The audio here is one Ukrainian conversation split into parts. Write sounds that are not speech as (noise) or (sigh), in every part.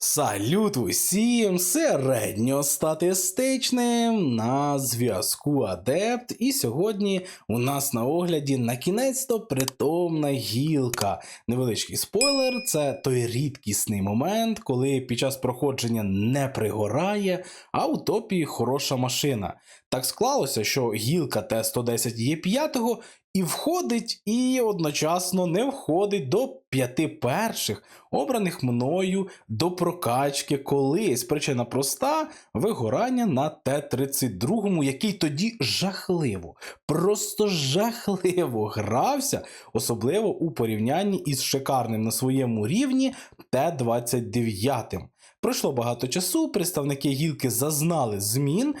Салют усім середньостатистичним на зв'язку Адепт. І сьогодні у нас на огляді на кінець-то притомна гілка. Невеличкий спойлер, це той рідкісний момент, коли під час проходження не пригорає, а у топі хороша машина. Так склалося, що гілка Т110 є п'ятого і входить, і одночасно не входить до п'яти перших, обраних мною до прокачки колись. Причина проста вигорання на Т-32, який тоді жахливо, просто жахливо грався, особливо у порівнянні із шикарним на своєму рівні Т-29. Пройшло багато часу, представники гілки зазнали змін,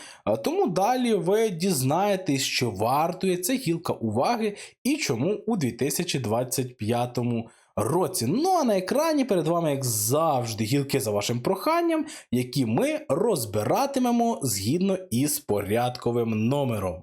тому далі ви дізнаєтесь, що вартує ця гілка уваги і чому у 2025 році. Ну а на екрані перед вами, як завжди, гілки за вашим проханням, які ми розбиратимемо згідно із порядковим номером.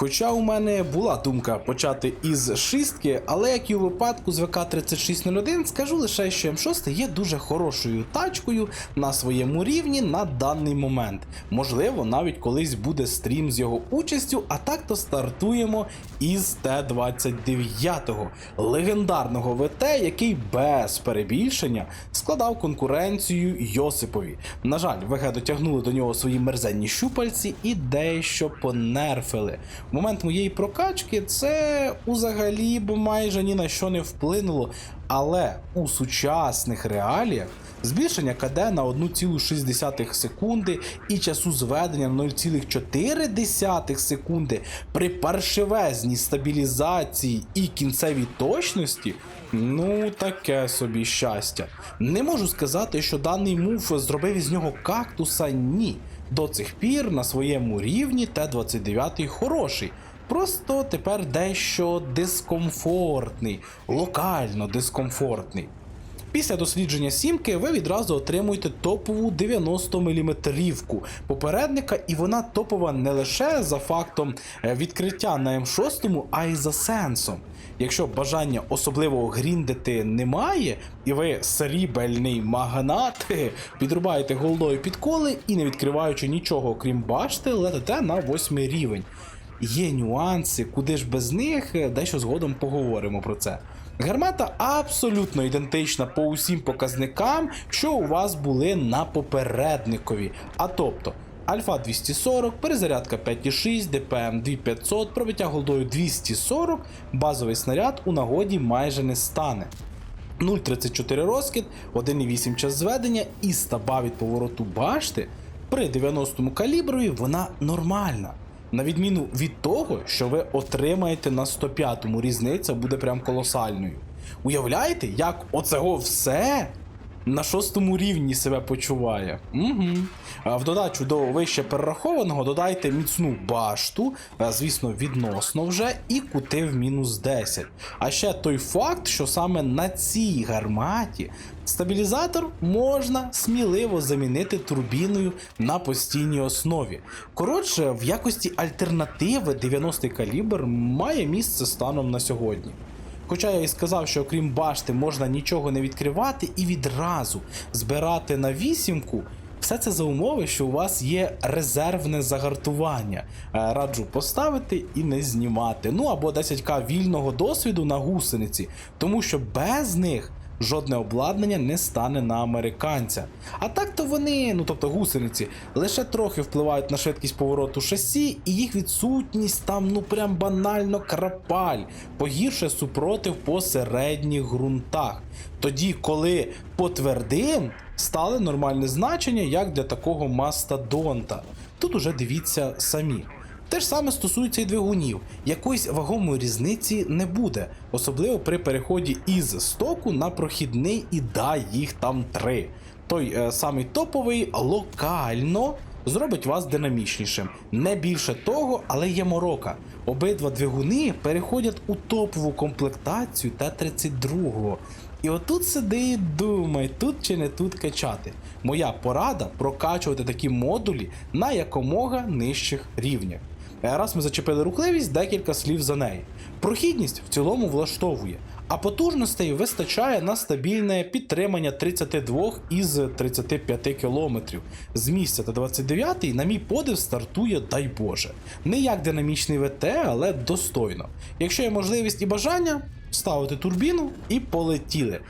Хоча у мене була думка почати із шістки, але як і у випадку з ВК-3601, скажу лише, що М6 є дуже хорошою тачкою на своєму рівні на даний момент. Можливо, навіть колись буде стрім з його участю, а так то стартуємо із Т-29, легендарного ВТ, який без перебільшення складав конкуренцію Йосипові. На жаль, ВГ дотягнули до нього свої мерзенні щупальці і дещо понерфили. Момент моєї прокачки це взагалі б майже ні на що не вплинуло. Але у сучасних реаліях збільшення КД на 1,6 секунди і часу зведення на 0,4 секунди при паршивезній стабілізації і кінцевій точності. Ну, таке собі щастя. Не можу сказати, що даний мув зробив із нього кактуса ні. До цих пір на своєму рівні Т-29 хороший. Просто тепер дещо дискомфортний, локально дискомфортний. Після дослідження сімки ви відразу отримуєте топову 90 мм попередника, і вона топова не лише за фактом е, відкриття на М6, а й за сенсом. Якщо бажання особливого гріндити немає, і ви срібельний магнат, (laughs) підрубаєте голдою підколи і не відкриваючи нічого, окрім башти, летите на 8 рівень. Є нюанси, куди ж без них, дещо згодом поговоримо про це. Гармата абсолютно ідентична по усім показникам, що у вас були на попередникові. А тобто. Альфа 240, перезарядка 5,6, ДПМ 2500, пробиття голдою 240, базовий снаряд у нагоді майже не стане. 0,34 розкид, 1,8 час зведення і стаба від повороту башти при 90-му каліброві вона нормальна. На відміну від того, що ви отримаєте на 105-му, різниця буде прям колосальною. Уявляєте, як оцього все на шостому рівні себе почуває. Угу. В додачу до вище перерахованого додайте міцну башту, звісно, відносно вже, і кути в мінус 10. А ще той факт, що саме на цій гарматі стабілізатор можна сміливо замінити турбіною на постійній основі. Коротше, в якості альтернативи 90-й калібр має місце станом на сьогодні. Хоча я і сказав, що окрім башти можна нічого не відкривати і відразу збирати на вісімку. Все це за умови, що у вас є резервне загартування. Е, Раджу поставити і не знімати. Ну або 10к вільного досвіду на гусениці, тому що без них жодне обладнання не стане на американця. А так то вони, ну тобто гусениці, лише трохи впливають на швидкість повороту шасі, і їх відсутність там ну прям банально крапаль, погірше супротив по середніх ґрунтах. Тоді, коли по твердим стали нормальне значення, як для такого мастодонта. Тут уже дивіться самі. Те ж саме стосується і двигунів. Якоїсь вагомої різниці не буде, особливо при переході із стоку на прохідний, і да, їх там три. Той е, самий топовий локально зробить вас динамічнішим. Не більше того, але є морока. Обидва двигуни переходять у топову комплектацію Т-32. І отут сиди і думай, тут чи не тут качати. Моя порада прокачувати такі модулі на якомога нижчих рівнях. Е, Раз ми зачепили рухливість, декілька слів за неї. Прохідність в цілому влаштовує, А потужностей вистачає на стабільне підтримання 32 із 35 км. З місця та 29 на мій подив стартує, дай Боже. Не як динамічний ВТ, але достойно. Якщо є можливість і бажання, ставити турбіну і полетіли.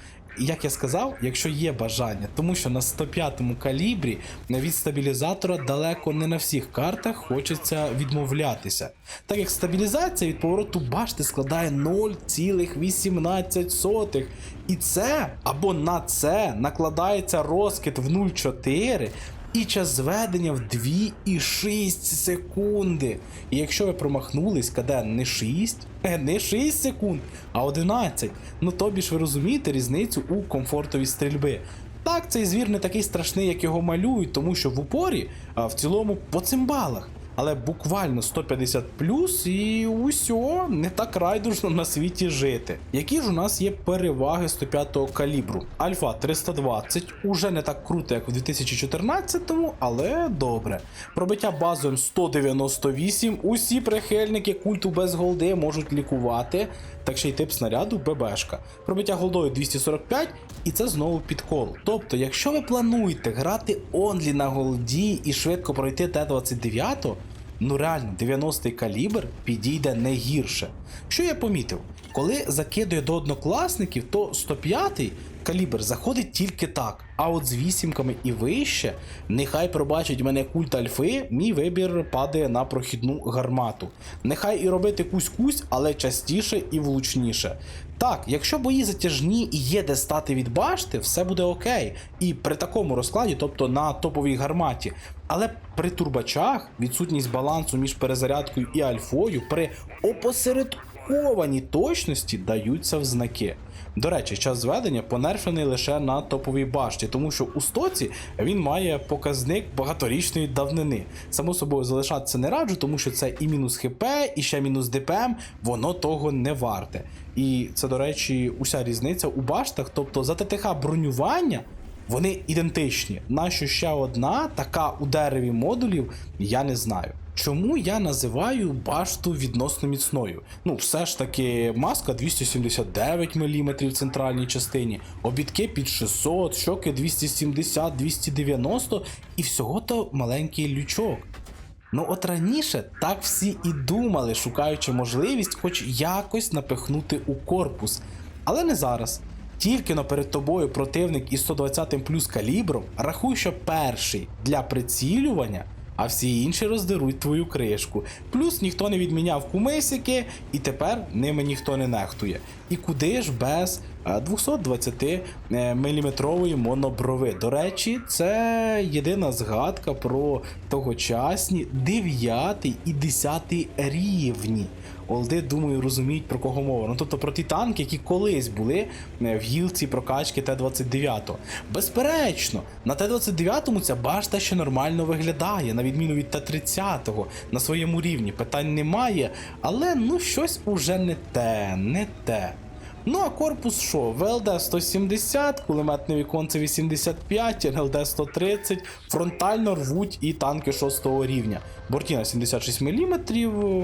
Як я сказав, якщо є бажання, тому що на 105-му калібрі від стабілізатора далеко не на всіх картах хочеться відмовлятися, так як стабілізація від повороту башти складає 0,18. І це або на це накладається розкид в 0,4 і час зведення в 2,6 секунди. І якщо ви промахнулись, каде не 6, е, не 6 секунд, а 11, ну тобі ж ви розумієте різницю у комфортовій стрільби. Так, цей звір не такий страшний, як його малюють, тому що в упорі, а в цілому по цимбалах. Але буквально 150 плюс і усьо не так райдужно на світі жити. Які ж у нас є переваги 105-го калібру? Альфа 320 уже не так круто, як у 2014-му, але добре. Пробиття базовим 198. Усі прихильники культу без голди можуть лікувати. Так ще й тип снаряду ББшка. Пробиття голдою 245, і це знову підкол. Тобто, якщо ви плануєте грати онлі на голді і швидко пройти Т-29, ну реально 90-й калібр підійде не гірше. Що я помітив? Коли закидує до однокласників, то 105-й калібр заходить тільки так. А от з вісімками і вище, нехай пробачить мене культ альфи, мій вибір падає на прохідну гармату. Нехай і робити кусь-кусь, але частіше і влучніше. Так, якщо бої затяжні і є де стати від башти, все буде окей. І при такому розкладі, тобто на топовій гарматі. Але при турбачах відсутність балансу між перезарядкою і альфою при опосередкованій точності даються в знаки. До речі, час зведення понерфений лише на топовій башті, тому що у стоці він має показник багаторічної давнини. Само собою залишатися не раджу, тому що це і мінус ХП, і ще мінус ДПМ, воно того не варте. І це, до речі, уся різниця у баштах, тобто за ТТХ бронювання. Вони ідентичні. Нащо ще одна така у дереві модулів, я не знаю. Чому я називаю башту відносно міцною? Ну, все ж таки, маска 279 мм в центральній частині, обідки під 600, щоки 270-290 і всього-то маленький лючок. Ну от раніше так всі і думали, шукаючи можливість хоч якось напихнути у корпус. Але не зараз. Тільки но перед тобою противник із 120 плюс калібром, рахуй, що перший для прицілювання, а всі інші роздеруть твою кришку. Плюс ніхто не відміняв кумисики, і тепер ними ніхто не нехтує. І куди ж без е, 220 мм моноброви? До речі, це єдина згадка про тогочасні 9 і 10 рівні. Олди, думаю, розуміють про кого мова. Ну тобто про ті танки, які колись були е, в гілці прокачки Т-29. Безперечно, на Т-29 ця башта ще нормально виглядає, на відміну від Т-30 на своєму рівні. Питань немає, але ну щось уже не те, не те. Ну а корпус що? ВЛД 170, кулеметне віконце 85, НЛД 130, фронтально рвуть і танки 6 рівня. Бортіна 76 мм,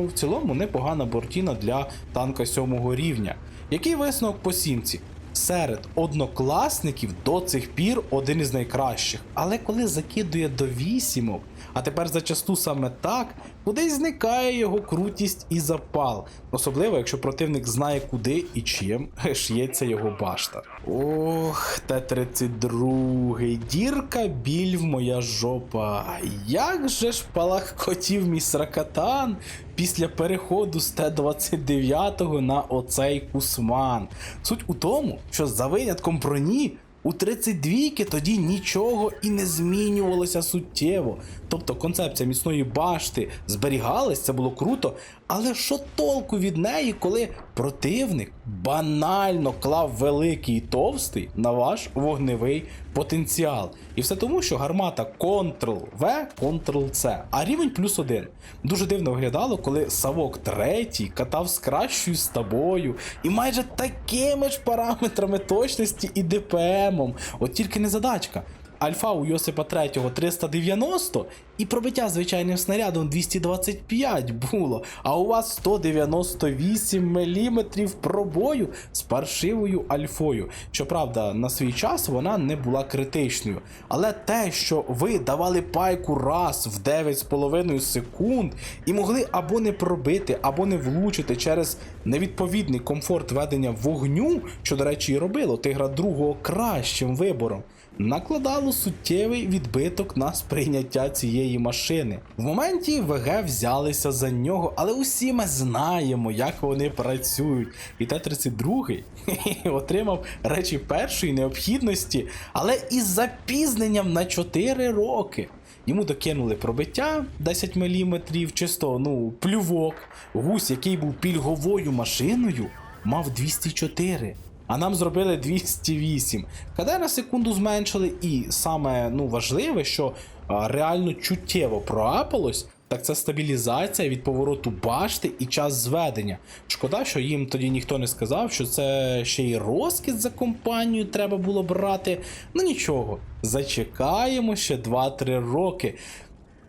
в цілому непогана бортіна для танка 7 рівня. Який висновок по сімці? Серед однокласників до цих пір один із найкращих. Але коли закидує до вісімок, а тепер зачасту саме так, кудись зникає його крутість і запал. Особливо, якщо противник знає, куди і чим ш'ється його башта. Ох, Т-32, дірка, біль в моя жопа. Як же ж палахкотів мій сракатан після переходу з Т-29 на оцей кусман. Суть у тому, що за винятком броні у 32-ки тоді нічого і не змінювалося суттєво. Тобто концепція міцної башти зберігалась, це було круто. Але що толку від неї, коли противник банально клав великий товстий на ваш вогневий потенціал? І все тому, що гармата Ctrl-V, Ctrl-C, а рівень плюс один. Дуже дивно виглядало, коли Савок третій катав з кращою з тобою і майже такими ж параметрами точності і ДПМом. От тільки не задачка. Альфа у Йосипа 3 390 і пробиття звичайним снарядом 225 було, а у вас 198 мм пробою з паршивою альфою. Щоправда, на свій час вона не була критичною. Але те, що ви давали пайку раз в 9,5 секунд і могли або не пробити, або не влучити через невідповідний комфорт ведення вогню, що, до речі, і робило тигра другого кращим вибором накладало суттєвий відбиток на сприйняття цієї машини. В моменті ВГ взялися за нього, але усі ми знаємо, як вони працюють. І Т-32 отримав речі першої необхідності, але із запізненням на 4 роки. Йому докинули пробиття 10 мм, чисто ну, плювок. Гусь, який був пільговою машиною, мав 204. А нам зробили 208. КД на секунду зменшили, і саме ну, важливе, що реально чуттєво проапалось, так це стабілізація від повороту башти і час зведення. Шкода, що їм тоді ніхто не сказав, що це ще й розкид за компанію треба було брати. Ну нічого, зачекаємо ще 2-3 роки.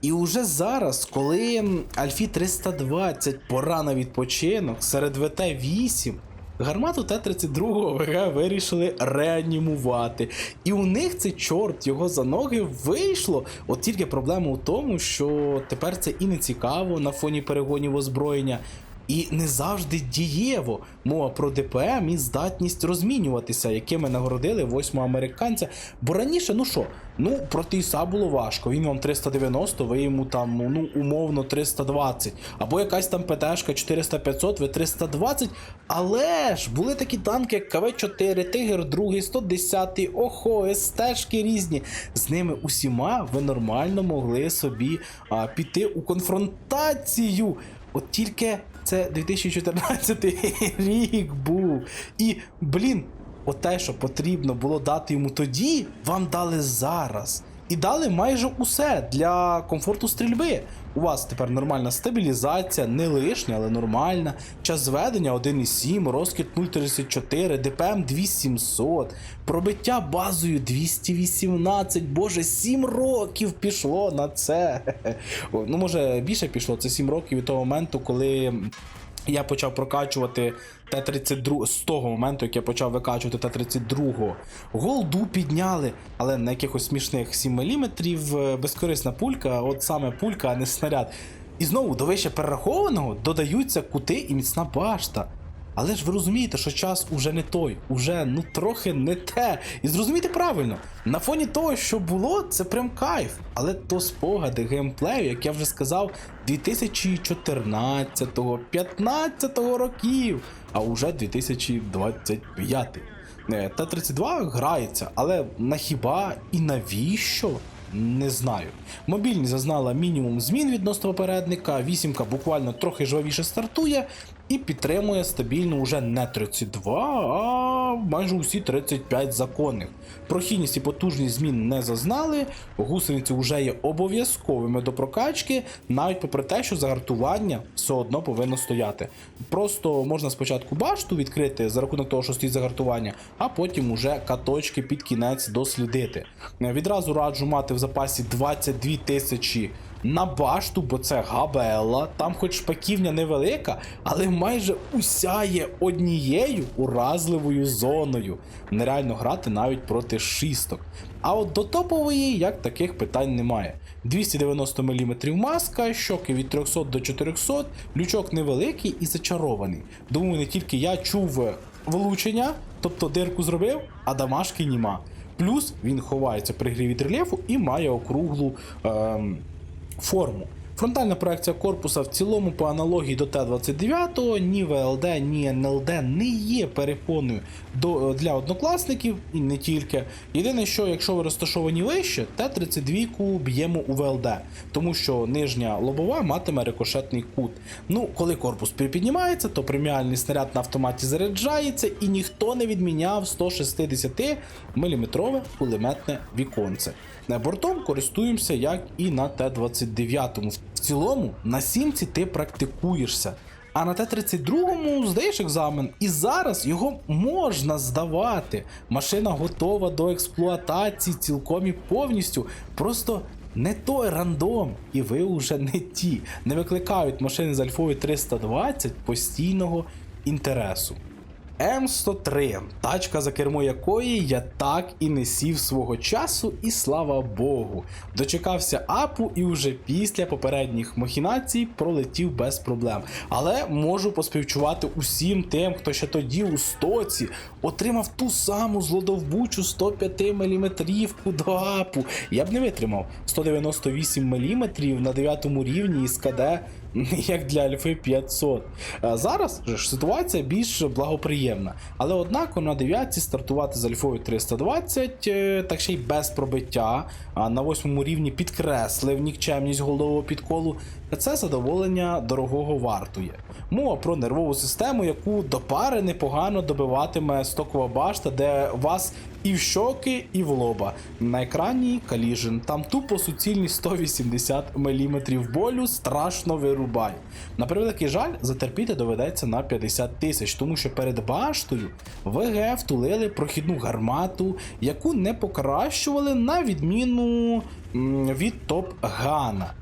І уже зараз, коли Альфі 320 пора на відпочинок серед ВТ-8, гармату Т-32 ВГ вирішили реанімувати. І у них це чорт його за ноги вийшло. От тільки проблема у тому, що тепер це і не цікаво на фоні перегонів озброєння. І не завжди дієво мова про ДПМ і здатність розмінюватися, якими нагородили восьмого американця. Бо раніше, ну що, ну проти Іса було важко. Він вам 390, ви йому там ну умовно 320. Або якась там ПТшка 400-500, ви 320. Але ж були такі танки, як КВ-4, Тигр 2, 110, Охо, СТшки різні. З ними усіма ви нормально могли собі а, піти у конфронтацію. От тільки це 2014 рік був. І, блін, оте, що потрібно було дати йому тоді, вам дали зараз. І дали майже усе для комфорту стрільби. У вас тепер нормальна стабілізація, не лишня, але нормальна. Час зведення 1,7, розкіт 0,34, ДПМ 2700, пробиття базою 218. Боже, 7 років пішло на це. Ну, може, більше пішло. Це 7 років від того моменту, коли. Я почав прокачувати Т-32 з того моменту, як я почав викачувати Т-32. Голду підняли, але на якихось смішних 7 мм безкорисна пулька, от саме пулька, а не снаряд. І знову до вище перерахованого додаються кути і міцна башта. Але ж ви розумієте, що час уже не той, уже ну трохи не те. І зрозумійте правильно, на фоні того, що було, це прям кайф. Але то спогади геймплею, як я вже сказав, 2014, 15 років, а уже 2025. Е, Т-32 грається, але на хіба і навіщо? Не знаю. Мобільність зазнала мінімум змін відносно попередника. Вісімка буквально трохи жвавіше стартує і підтримує стабільно уже не 32, а майже усі 35 законних. Прохідність і потужність змін не зазнали. Гусениці вже є обов'язковими до прокачки, навіть попри те, що загартування все одно повинно стояти. Просто можна спочатку башту відкрити за рахунок того, що стоїть загартування, а потім уже каточки під кінець дослідити. Відразу раджу мати в запасі 22 тисячі на башту, бо це габела. Там хоч шпаківня невелика, але майже уся є однією уразливою зоною. Нереально грати навіть проти шісток. А от до топової як таких питань немає. 290 мм маска, щоки від 300 до 400, лючок невеликий і зачарований. Думаю, не тільки я чув влучення, тобто дирку зробив, а дамашки німа. Плюс він ховається при грі від рельєфу і має округлу. Ем, форму. Фронтальна проекція корпуса в цілому по аналогії до Т-29, ні ВЛД, ні НЛД не є перепоною до, для однокласників і не тільки. Єдине, що якщо ви розташовані вище, Т-32 б'ємо у ВЛД, тому що нижня лобова матиме рикошетний кут. Ну, коли корпус припіднімається, то преміальний снаряд на автоматі заряджається і ніхто не відміняв 160 мм кулеметне віконце. Бортом користуємося як і на Т-29. В цілому на сімці ти практикуєшся. А на Т-32 здаєш екзамен, і зараз його можна здавати. Машина готова до експлуатації цілком і повністю. Просто не той рандом, і ви вже не ті. Не викликають машини з Альфою 320 постійного інтересу. М103, тачка, за кермо якої я так і не сів свого часу, і слава Богу. Дочекався апу і вже після попередніх махінацій пролетів без проблем. Але можу поспівчувати усім тим, хто ще тоді у стоці отримав ту саму злодовбучу 105 мм до апу. Я б не витримав 198 мм на 9 рівні із КД (laughs) як для Альфи 500. Зараз ж ситуація більш благоприємна. Але однако на 9 стартувати з Альфою 320, е, так ще й без пробиття, на 8 рівні підкреслив нікчемність голового підколу. Це задоволення дорогого вартує. Мова про нервову систему, яку до пари непогано добиватиме стокова башта, де вас і в щоки, і в лоба. На екрані Collision. Там тупо суцільні 180 мм болю страшно вирубає. На превеликий жаль, затерпіти доведеться на 50 тисяч, тому що перед баштою ВГ втулили прохідну гармату, яку не покращували на відміну від топ-гана.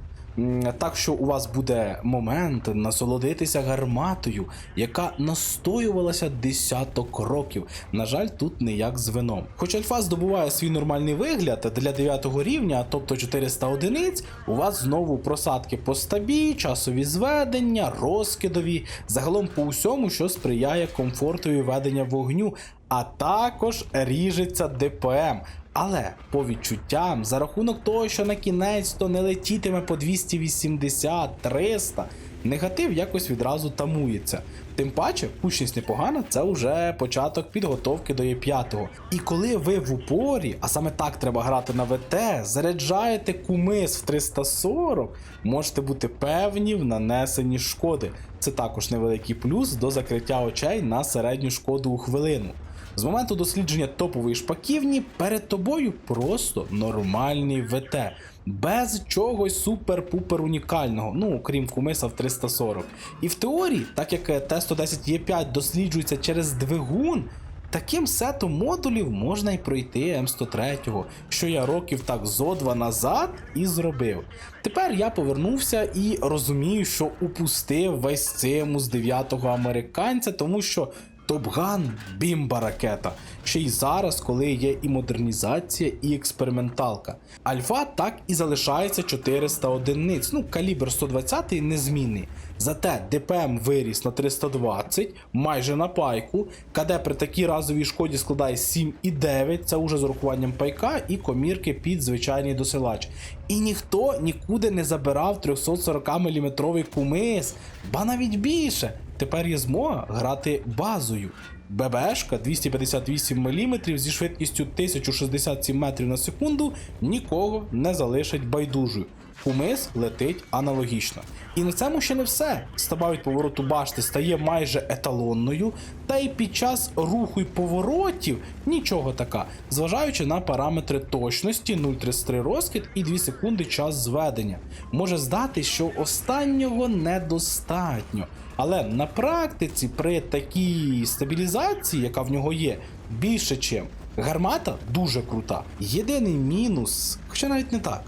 Так що у вас буде момент насолодитися гарматою, яка настоювалася десяток років. На жаль, тут не як з вином. Хоч альфа здобуває свій нормальний вигляд для 9 рівня, тобто 400 одиниць, у вас знову просадки по стабі, часові зведення, розкидові, загалом по усьому, що сприяє комфортові ведення вогню, а також ріжеться ДПМ. Але по відчуттям, за рахунок того, що на кінець то не летітиме по 280, 300, негатив якось відразу тамується. Тим паче, кучність непогана, це вже початок підготовки до Є5. І коли ви в упорі, а саме так треба грати на ВТ, заряджаєте кумис в 340, можете бути певні в нанесенні шкоди. Це також невеликий плюс до закриття очей на середню шкоду у хвилину. З моменту дослідження топової шпаківні перед тобою просто нормальний ВТ. Без чогось супер-пупер унікального, ну окрім кумиса в 340. І в теорії, так як Т110Е5 досліджується через двигун, таким сетом модулів можна й пройти М103, що я років так зо два назад і зробив. Тепер я повернувся і розумію, що упустив весь циму з 9-го американця, тому що Топган бімба ракета. Ще й зараз, коли є і модернізація, і експерименталка. Альфа так і залишається 400 одиниць. Ну, калібр 120 незмінний. Зате ДПМ виріс на 320, майже на пайку. КД при такій разовій шкоді складає 7,9, це уже з урахуванням пайка і комірки під звичайний досилач. І ніхто нікуди не забирав 340 мм кумис, ба навіть більше. Тепер є змога грати базою. ББшка 258 мм зі швидкістю 1067 метрів на секунду нікого не залишить байдужою. Кумис летить аналогічно. І на цьому ще не все. Стаба від повороту башти стає майже еталонною, та й під час руху й поворотів нічого така, зважаючи на параметри точності 0,33 розкид і 2 секунди час зведення. Може здати, що останнього недостатньо. Але на практиці при такій стабілізації, яка в нього є, більше чим. Гармата дуже крута. Єдиний мінус, хоча навіть не так.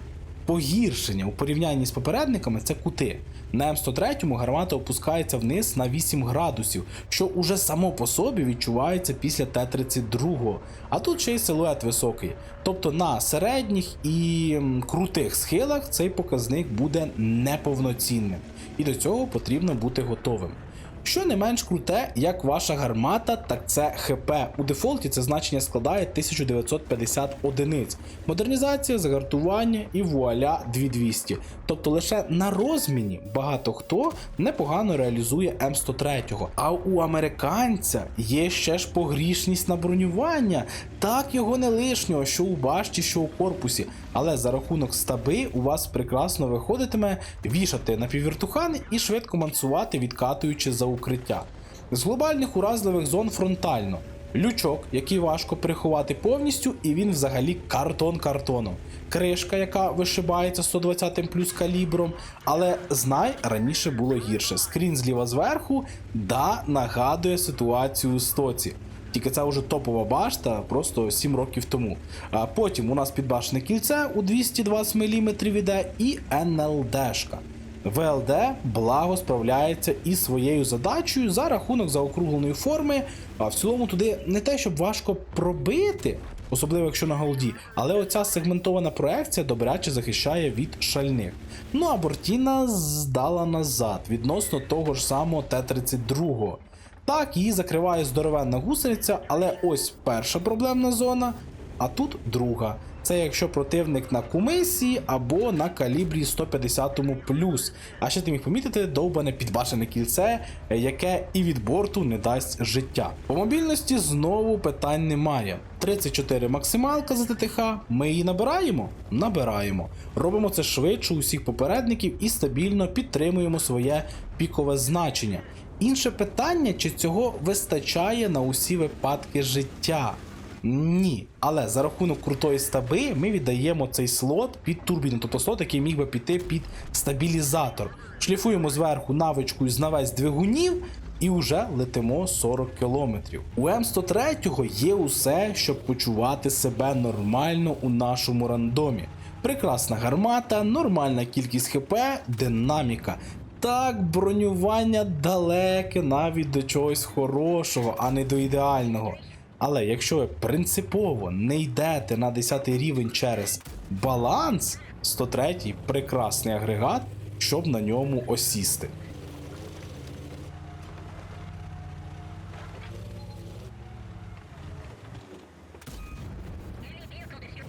Погіршення у порівнянні з попередниками це кути. На М103 гармата опускається вниз на 8 градусів, що уже само по собі відчувається після Т-32. А тут ще й силует високий. Тобто на середніх і крутих схилах цей показник буде неповноцінним. І до цього потрібно бути готовим. Що не менш круте, як ваша гармата, так це ХП. У дефолті це значення складає 1950 одиниць. Модернізація, загартування і вуаля 2200. Тобто лише на розміні багато хто непогано реалізує М103. А у американця є ще ж погрішність на бронювання. Так його не лишнього, що у башті, що у корпусі. Але за рахунок стаби у вас прекрасно виходитиме вішати напіввіртухани і швидко мансувати, відкатуючи за укриття. З глобальних уразливих зон фронтально. Лючок, який важко приховати повністю, і він взагалі картон картоном. Кришка, яка вишибається 120 плюс калібром, але знай, раніше було гірше. Скрін зліва зверху, да, нагадує ситуацію у стоці. Тільки це вже топова башта, просто 7 років тому. А потім у нас підбашене кільце у 220 мм іде і НЛДшка. ВЛД благо справляється із своєю задачею за рахунок заокругленої форми. А в цілому туди не те, щоб важко пробити, особливо якщо на голді, але оця сегментована проекція добряче захищає від шальних. Ну а Бортіна здала назад відносно того ж самого Т-32. Так, її закриває здоровенна гусениця, але ось перша проблемна зона, а тут друга. Це якщо противник на кумисі або на калібрі 150 плюс. А ще ти міг помітити довбане підбашене кільце, яке і від борту не дасть життя. По мобільності знову питань немає. 34 максималка за ТТХ, ми її набираємо? Набираємо. Робимо це швидше усіх попередників і стабільно підтримуємо своє пікове значення. Інше питання, чи цього вистачає на усі випадки життя. Ні, але за рахунок крутої стаби ми віддаємо цей слот під турбіну, тобто слот, який міг би піти під стабілізатор. Шліфуємо зверху навичкою з навець двигунів і вже летимо 40 кілометрів. У М103 є усе, щоб почувати себе нормально у нашому рандомі. Прекрасна гармата, нормальна кількість ХП, динаміка. Так, бронювання далеке навіть до чогось хорошого, а не до ідеального. Але якщо ви принципово не йдете на 10 рівень через баланс, 103 прекрасний агрегат, щоб на ньому осісти.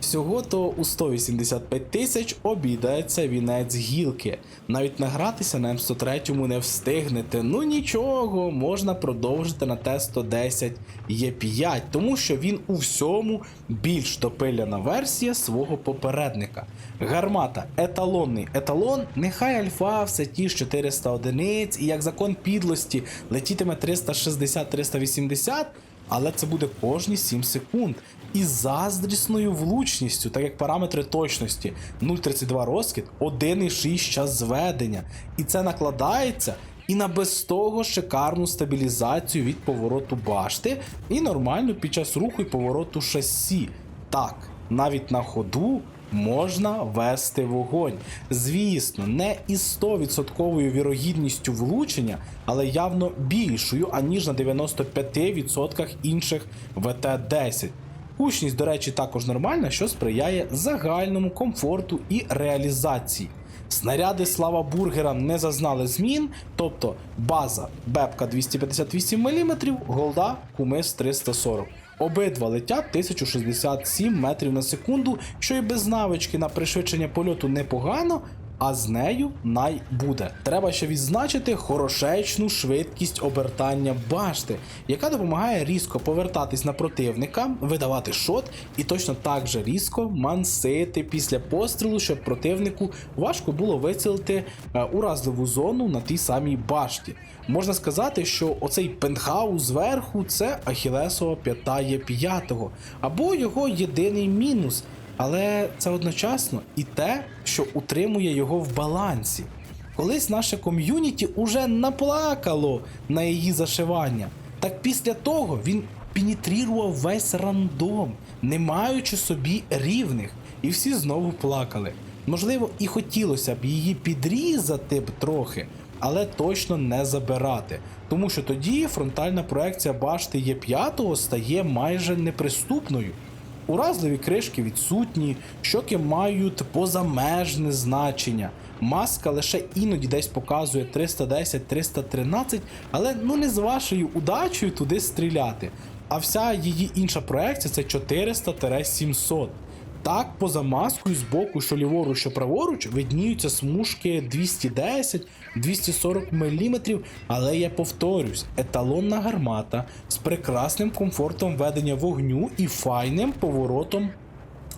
Всього то у 185 тисяч обійдеться вінець гілки. Навіть награтися на М103 не встигнете. Ну нічого, можна продовжити на Т110 Е5, тому що він у всьому більш допиляна версія свого попередника. Гармата, еталонний еталон, нехай альфа все ті ж 400 одиниць, і як закон підлості летітиме 360-380. Але це буде кожні 7 секунд. І заздрісною влучністю, так як параметри точності 0,32 розкид, 1,6 час зведення. І це накладається і на без того шикарну стабілізацію від повороту башти, і нормальну під час руху і повороту шасі. Так, навіть на ходу можна вести вогонь. Звісно, не із 100% вірогідністю влучення, але явно більшою, аніж на 95% інших ВТ-10. Гучність, до речі, також нормальна, що сприяє загальному комфорту і реалізації. Снаряди слава бургерам не зазнали змін, тобто база бепка 258 мм, голда кумис 340. Обидва летять 1067 метрів на секунду, що і без навички на пришвидшення польоту непогано, а з нею най буде. Треба ще відзначити хорошечну швидкість обертання башти, яка допомагає різко повертатись на противника, видавати шот і точно так же різко мансити після пострілу, щоб противнику важко було вицілити е, уразливу зону на тій самій башті. Можна сказати, що оцей пентхаус зверху це Ахілесова п'ята є п'ятого, або його єдиний мінус. Але це одночасно і те, що утримує його в балансі. Колись наше ком'юніті уже наплакало на її зашивання. Так після того він пенітрував весь рандом, не маючи собі рівних, і всі знову плакали. Можливо, і хотілося б її підрізати б трохи, але точно не забирати. Тому що тоді фронтальна проекція башти Є5 стає майже неприступною. Уразливі кришки відсутні, щоки мають позамежне значення. Маска лише іноді десь показує 310-313, але ну не з вашою удачею туди стріляти. А вся її інша проекція це 400-700. Так, поза маскою з боку, що ліворуч, що праворуч, видніються смужки 210-240 мм, але я повторюсь, еталонна гармата з прекрасним комфортом ведення вогню і файним поворотом,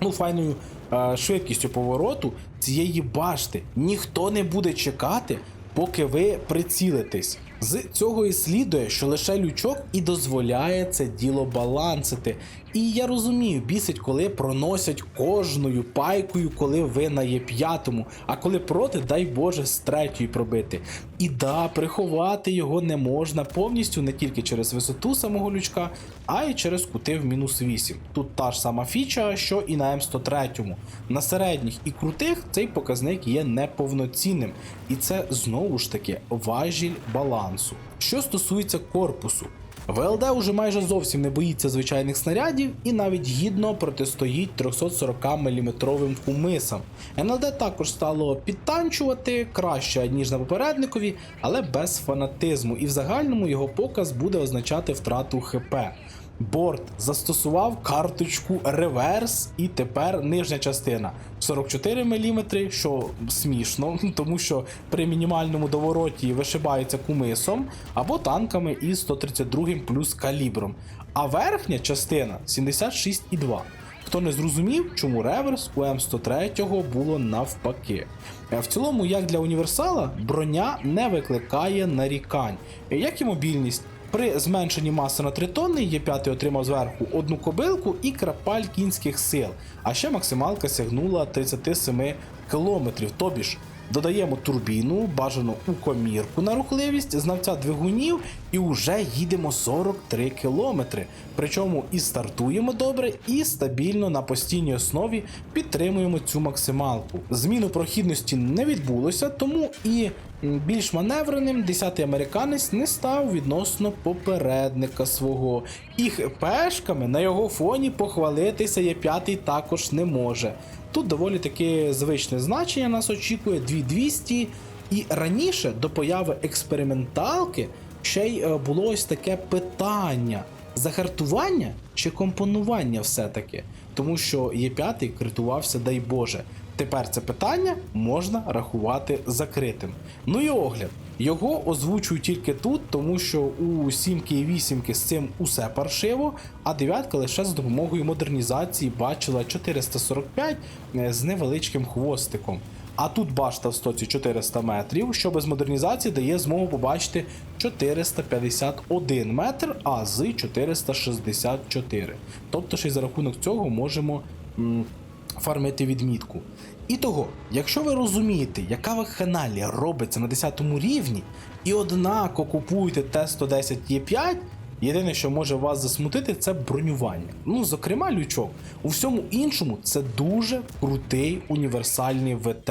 ну, файною е, швидкістю повороту цієї башти. Ніхто не буде чекати, поки ви прицілитесь. З цього і слідує, що лише лючок і дозволяє це діло балансити. І я розумію, бісить, коли проносять кожною пайкою, коли ви на є п'ятому, а коли проти, дай Боже, з третьої пробити. І да, приховати його не можна повністю не тільки через висоту самого лючка, а й через кути в мінус 8. Тут та ж сама фіча, що і на М103. На середніх і крутих цей показник є неповноцінним, і це знову ж таки важіль балансу. Що стосується корпусу, ВЛД уже майже зовсім не боїться звичайних снарядів і навіть гідно протистоїть 340 мм кумисам. НЛД також стало підтанчувати краще, ніж на попередникові, але без фанатизму, і в загальному його показ буде означати втрату ХП. Борт застосував карточку реверс, і тепер нижня частина 44 мм, що смішно, (laughs) тому що при мінімальному довороті вишибається кумисом або танками із 132 плюс калібром. А верхня частина 76,2. Хто не зрозумів, чому реверс у М103 було навпаки. Е, В цілому, як для універсала, броня не викликає нарікань, як і мобільність. При зменшенні маси на 3 тонни Є5 отримав зверху одну кобилку і крапаль кінських сил, а ще максималка сягнула 37 км, тобі ж додаємо турбіну, бажано у комірку на рухливість, знавця двигунів і вже їдемо 43 км. Причому і стартуємо добре, і стабільно на постійній основі підтримуємо цю максималку. Зміну прохідності не відбулося, тому і більш маневреним 10-й американець не став відносно попередника свого. І пешками на його фоні похвалитися є п'ятий також не може. Тут доволі таки звичне значення нас очікує 2200, і раніше до появи експерименталки ще й е, було ось таке питання: захартування чи компонування все-таки? Тому що Є5 критувався, дай Боже. Тепер це питання можна рахувати закритим. Ну і огляд. Його озвучую тільки тут, тому що у 7 і 8 з цим усе паршиво, а дев'ятка лише з допомогою модернізації бачила 445 е, з невеличким хвостиком. А тут башта в стоці 400 метрів, що без модернізації дає змогу побачити 451 метр, а з 464. Тобто ще й за рахунок цього можемо м, фармити відмітку. І того, якщо ви розумієте, яка вакханалія робиться на 10 рівні, і однако купуєте Т-110 Е5, єдине, що може вас засмутити, це бронювання. Ну, зокрема, лючок. У всьому іншому це дуже крутий універсальний ВТ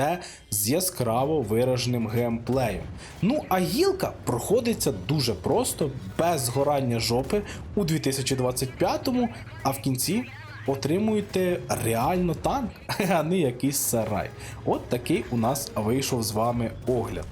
з яскраво вираженим геймплеєм. Ну а гілка проходиться дуже просто, без згорання жопи у 2025-му, а в кінці отримуєте реально танк, (laughs) а не якийсь сарай. От такий у нас вийшов з вами огляд.